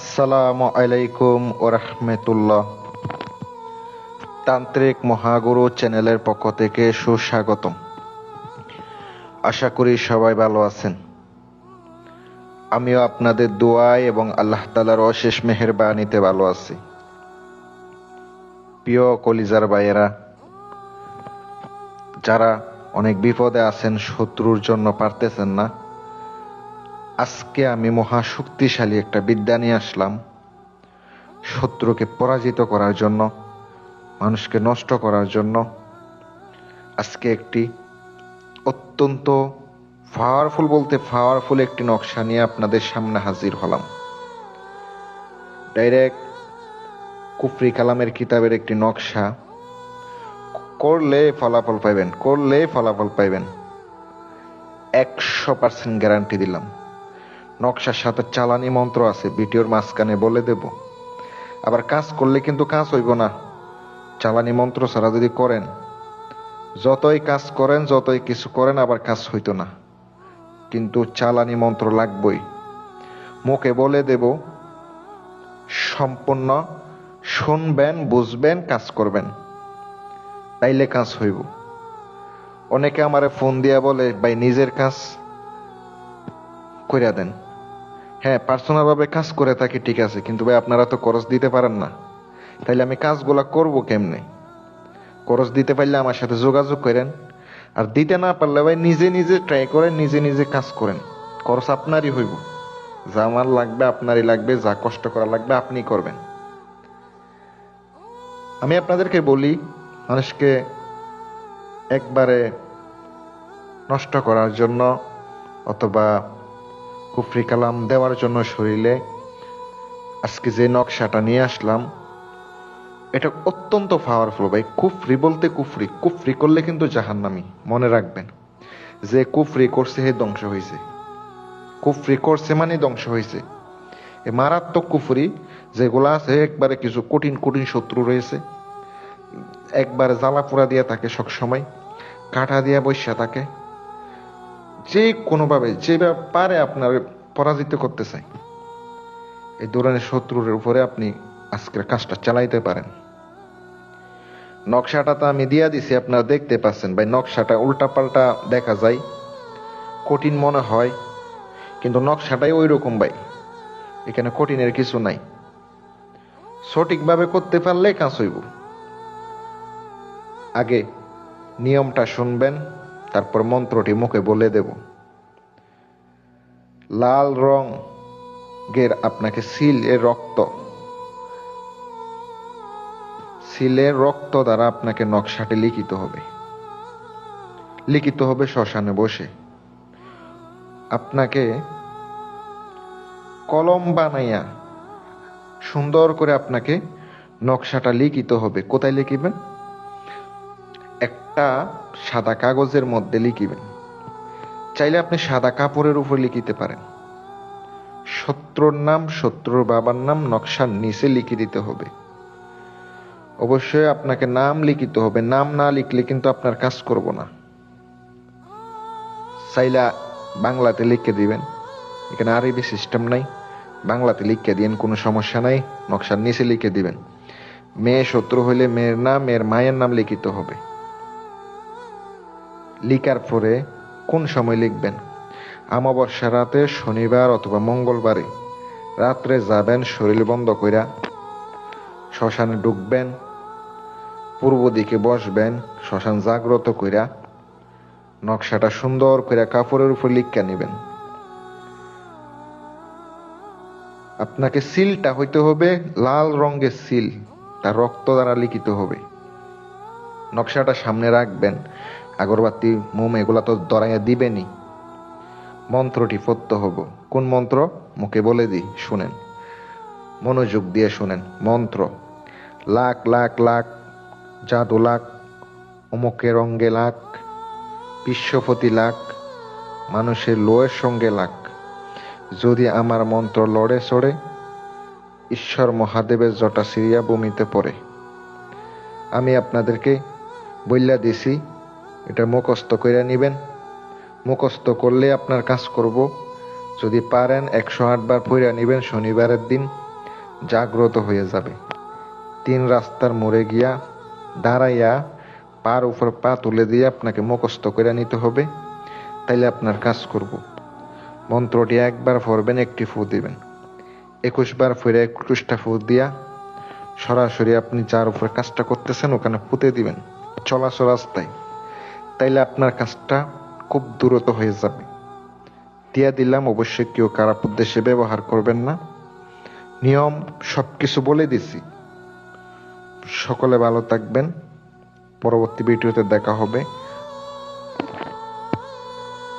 আসসালামু আলাইকুম ওরহমতুল্লাহ তান্ত্রিক মহাগুরু চ্যানেলের পক্ষ থেকে সুস্বাগতম। আশা করি সবাই ভালো আছেন। আমিও আপনাদের দোয়ায় এবং আল্লাহ তালার অশেষ মেহেরবানিতে ভালো আছি। প্রিয় কলিজার ভাইয়েরা, যারা অনেক বিপদে আছেন, শত্রুর জন্য পারতেছেন না আজকে আমি মহা শক্তিশালী একটা বিদ্যা নিয়ে আসলাম। শত্রুকে পরাজিত করার জন্য, মানুষকে নষ্ট করার জন্য। আজকে একটি অত্যন্ত পাওয়ারফুল বলতে পাওয়ারফুল একটি নকশা নিয়ে আপনাদের সামনে হাজির হলাম। ডাইরেক্ট কুফরি কালামের কিতাবের একটি নকশা। করলে ফলাফল পাইবেন, করলে ফলাফল পাইবেন। একশো পার্সেন্ট গ্যারান্টি দিলাম। নকশার সাথে চালানি মন্ত্র আছে, ভিডিওর মাঝখানে বলে দেব। আবার কাজ করলে কিন্তু কাজ হইব না। চালানি মন্ত্র ছাড়া যদি করেন, যতই কাজ করেন, যতই কিছু করেন, আবার কাজ হইতো না। কিন্তু চালানি মন্ত্র লাগবই। মুখে বলে দেব, সম্পূর্ণ শুনবেন, বুঝবেন, কাজ করবেন। তাইলে কাজ হইব। অনেকে আমারে ফোন দিয়া বলে, ভাই, নিজের কাজ কইরা দেন। হ্যাঁ পার্সোনাল ভাবে কাজ করে থাকি ঠিক আছে, কিন্তু ভাই আপনারা তো খরচ দিতে পারেন না। তাইলে আমি কাজগুলা করব কেমনে? খরচ দিতে পারলে আমার সাথে যোগাযোগ করেন, আর দিতে না পারলে ভাই নিজে নিজে ট্রাই করেন, নিজে নিজে কাজ করেন। খরচ আপনারই হইব। যা আমার লাগবে আপনারই লাগবে, যা কষ্ট করা লাগবে আপনি করবেন। আমি আপনাদেরকে বলি, মানুষকে একবারে নষ্ট করার জন্য অথবা কুফরি কালাম দেওয়ার জন্য শরীরে আজকে যে নকশাটা নিয়ে আসলাম, এটা অত্যন্ত পাওয়ারফুল ভাই। কুফরি বলতে কুফরি। কুফরি করলে কিন্তু জাহান্নামি, মনে রাখবেন। যে কুফরি করছে হে ধ্বংস হয়েছে কুফরি করছে মানে ধ্বংস হয়েছে এ মারাত্মক কুফরি, যেগুলো আছে একবারে কিছু কঠিন কঠিন শত্রু রয়েছে। একবারে জ্বালা পোড়া দিয়ে থাকে সবসময়, কাঁটা দিয়ে বৈশা থাকে। যে কোনোভাবে যে পারে আপনার পরাজিত করতে চাই, এই ধরনের শত্রুর উপরে আপনি আজকের কাজটা চালাইতে পারেন। নকশাটা তো আমি দিয়া দিছি, আপনারা দেখতে পাচ্ছেন। ভাই, নকশাটা উল্টাপাল্টা দেখা যায়, কঠিন মনে হয়, কিন্তু নকশাটাই ওই রকম ভাই। এখানে কঠিনের কিছু নাই। সঠিকভাবে করতে পারলে কাজ হইব। আগে নিয়মটা শুনবেন তারপর মন্ত্রটি মুখে বলে দেব। লাল রং গের আপনাকে সিল রক্ত, সিলের রক্ত দ্বারা আপনাকে নকশাটি লিখিত হবে। লিখিত হবে শ্মশানে বসে। আপনাকে কলম বানাইয়া সুন্দর করে আপনাকে নকশাটা লিখিত হবে। কোথায় লিখিবেন? একটা সাদা কাগজের মধ্যে লিখিবেন। চাইলে আপনি সাদা কাপড়ের উপর লিখিতে পারেন। শত্রুর নাম, শত্রুর বাবার নাম নকশার নিচে লিখে দিতে হবে। অবশ্যই আপনাকে নাম লিখিতে হবে। নাম না লিখলে কিন্তু আপনার কাজ করব না। চাইলা বাংলাতে লিখে দিবেন। এখানে আরবি সিস্টেম নাই। বাংলাতে লিখে দিন কোনো সমস্যা নাই। নকশার নিচে লিখে দিবেন। মেয়ে শত্রু হইলে মেয়ের নাম, মেয়ের মায়ের নাম লিখিত হবে। লিখার পরে কোন সময় লিখবেন? আমাবস্যা রাতে, শনিবার অথবা মঙ্গলবারে। রাত্রে যাবেন, শরীর বন্ধ কইরা শ্মশানে ঢুকবেন পূর্ব দিকে বসবেন, শ্মশান জাগ্রত কইরা নকশাটা সুন্দর কইরা কাপড়ের উপর লিখা নেবেন। আপনাকে সিলটা হইতে হবে লাল রঙের সিল তার রক্ত দ্বারা লিখিত হবে। নকশাটা সামনে রাখবেন আগরবাতি মোম এগুলা তো দরাইয়া দিবেনি মন্ত্রটি পড়তে হব। কোন মন্ত্র? মুখে বলে দিই, শুনেন। মনোযোগ দিয়ে শুনেন। মন্ত্র। লাখ লাখ লাখ, জাদু লাখ, অমুকে রঙ্গে লাখ, বিশ্বপতি লাখ, মানুষের লোয়ের সঙ্গে লাখ। যদি আমার মন্ত্র লড়ে চড়ে, ঈশ্বর মহাদেবের জটা সিরিয়া ভূমিতে পড়ে। আমি আপনাদেরকে বইলা দিছি এটা মুখস্থ করে নেবেন। মুখস্থ করলে আপনার কাজ করব। যদি পারেন একশো আটবার পইরা নেবেন শনিবারের দিন, জাগ্রত হয়ে যাবে। তিন রাস্তার মোড়ে গিয়া দাঁড়াইয়া পার উপর পা তুলে দিয়ে আপনাকে মুখস্থ করে নিতে হবে। তাইলে আপনার কাজ করব। মন্ত্রটি একবার পড়বেন একটি ফু দিবেন। একুশ বার ফিরে একুশটা ফু দিয়া সরাসরি আপনি যার উপর কাজটা করতেছেন, ওখানে পুঁতে দিবেন। চলাচল রাস্তায়। তাইলে আপনার কাজটা খুব দ্রুত হয়ে যাবে। দিয়া দিলাম অবশ্যই কেউ খারাপ উদ্দেশ্যে ব্যবহার করবেন না। নিয়ম সব কিছু বলে দিছি। সকলে ভালো থাকবেন। পরবর্তী ভিডিওতে দেখা হবে।